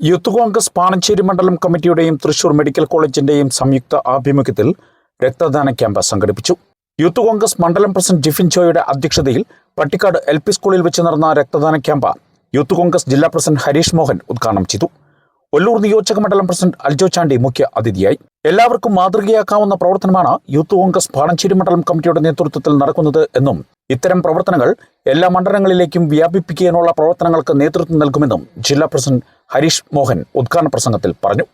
Youth Congress Panancheri മണ്ഡലം കമ്മിറ്റിയുടെയും Thrissur medical കോളേജിന്റെയും സംയുക്ത ആഭിമുഖ്യത്തിൽ രക്തദാന ക്യാമ്പ് സംഘടിപ്പിച്ചു. യൂത്ത് കോൺഗ്രസ് മണ്ഡലം പ്രസിഡന്റ് ജിഫിൻ ചോയുടെ അധ്യക്ഷതയിൽ പട്ടിക്കാട് എൽ പി സ്കൂളിൽ വെച്ച് നടന്ന രക്തദാന ക്യാമ്പ് യൂത്ത് കോൺഗ്രസ് ജില്ലാ പ്രസിഡന്റ് ഹരീഷ് മോഹൻ ഉദ്ഘാടനം ചെയ്തു. ഒല്ലൂർ നിയോജക മണ്ഡലം പ്രസിഡന്റ് അൽജോ ചാണ്ടി മുഖ്യ അതിഥിയായി. എല്ലാവർക്കും മാതൃകയാക്കാവുന്ന പ്രവർത്തനമാണ് യൂത്ത് കോൺഗ്രസ് പാണഞ്ചേരി മണ്ഡലം കമ്മിറ്റിയുടെ നേതൃത്വത്തിൽ നടക്കുന്നത് എന്നും ഇത്തരം പ്രവർത്തനങ്ങൾ എല്ലാ മണ്ഡലങ്ങളിലേക്കും വ്യാപിപ്പിക്കാനുള്ള പ്രവർത്തനങ്ങൾക്ക് നേതൃത്വം നൽകുമെന്നും ജില്ലാ പ്രസിഡന്റ് ഹരീഷ് മോഹൻ ഉദ്ഘാടന പ്രസംഗത്തിൽ പറഞ്ഞു.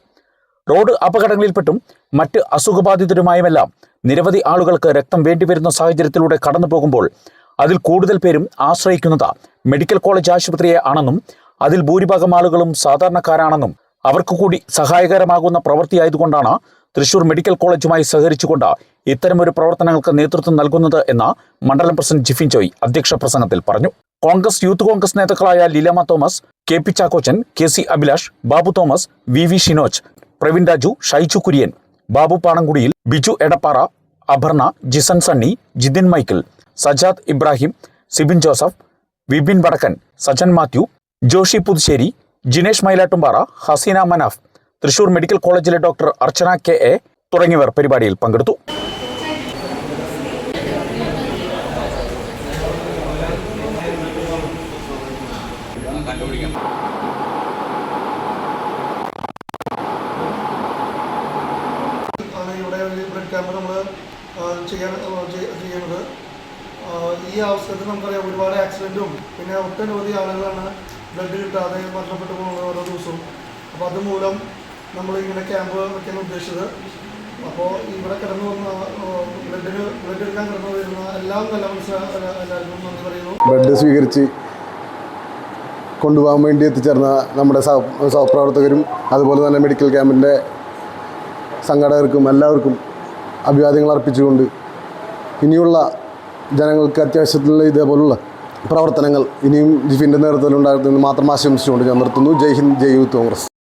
റോഡ് അപകടങ്ങളിൽപ്പെട്ടും മറ്റ് അസുഖബാധിതരുമായുമെല്ലാം നിരവധി ആളുകൾക്ക് രക്തം വേണ്ടിവരുന്ന സാഹചര്യത്തിലൂടെ കടന്നു പോകുമ്പോൾ അതിൽ കൂടുതൽ പേരും ആശ്രയിക്കുന്നത് മെഡിക്കൽ കോളേജ് ആശുപത്രിയെ ആണെന്നും അതിൽ ഭൂരിഭാഗം ആളുകളും സാധാരണക്കാരാണെന്നും അവർക്ക് കൂടി സഹായകരമാകുന്ന പ്രവൃത്തിയായതുകൊണ്ടാണ് തൃശൂർ മെഡിക്കൽ കോളേജുമായി സഹകരിച്ചുകൊണ്ട് ഇത്തരമൊരു പ്രവർത്തനങ്ങൾക്ക് നേതൃത്വം നൽകുന്നത് എന്ന് മണ്ഡലം പ്രസിഡന്റ് ജിഫിൻ ജോയ് അധ്യക്ഷ പ്രസംഗത്തിൽ പറഞ്ഞു. കോൺഗ്രസ് യൂത്ത് കോൺഗ്രസ് നേതാക്കളായ Leelamma Thomas K P Chackochan K C Abhilash Babu Thomas V V Shinoj Praveen Raju Shyju Kurian Babu പാണങ്കുടിയിൽ Biju Edappara Aparna Jisan Sunny Jithin Michael Sajad Ibrahim Sibin Joseph Vibin Vadakkan Sajan Mathew Joshy Puthussery Jinesh Mylattumpara Haseena Manaf Thrissur medical കോളേജിലെ ഡോക്ടർ അർച്ചന കെ എ തുടങ്ങിയവർ പരിപാടിയിൽ പങ്കെടുത്തു. ആണ് ഇവിടെ ഒരു ബ്ലഡ് ക്യാമ്പ് നമ്മൾ ചെയ്യാൻ ചെയ്യുന്നത്. ഈ അവസരത്തിൽ നമുക്കറിയാം ഒരുപാട് ആക്സിഡന്റും പിന്നെ ഒട്ടനവധി ആളുകളാണ് ബ്ലഡ് കിട്ടാതെ മരണപ്പെട്ടു പോകുന്നത് ഓരോ ദിവസവും. അപ്പോൾ അതുമൂലം നമ്മൾ ഇങ്ങനെ ക്യാമ്പ് വെക്കാൻ ഉദ്ദേശിച്ചത്. അപ്പോൾ ഇവിടെ കിടന്നു വന്ന ബ്ലഡിന് ബ്ലഡ് എടുക്കാൻ കിടന്നു വരുന്ന എല്ലാം നല്ല മനസ്സിലാ എല്ലാവർക്കും നന്ദി പറയുന്നു. ബ്ലഡ് സ്വീകരിച്ച് കൊണ്ടുപോകാൻ വേണ്ടി എത്തിച്ചേർന്ന നമ്മുടെ സഹ സഹപ്രവർത്തകരും അതുപോലെ തന്നെ മെഡിക്കൽ ക്യാമ്പിന്റെ സംഘാടകർക്കും എല്ലാവർക്കും അഭിവാദ്യങ്ങൾ അർപ്പിച്ചുകൊണ്ട് ഇനിയുള്ള ജനങ്ങൾക്ക് അത്യാവശ്യത്തിലുള്ള ഇതേപോലുള്ള പ്രവർത്തനങ്ങൾ ഇനിയും ജിഫിന്റെ നേതൃത്വത്തിൽ ഉണ്ടാകുമെന്ന് മാത്രം ആശംസിച്ചുകൊണ്ട് ഞാൻ നിർത്തുന്നു. ജയ് ഹിന്ദ് ജയ് യൂത്ത് കോൺഗ്രസ്.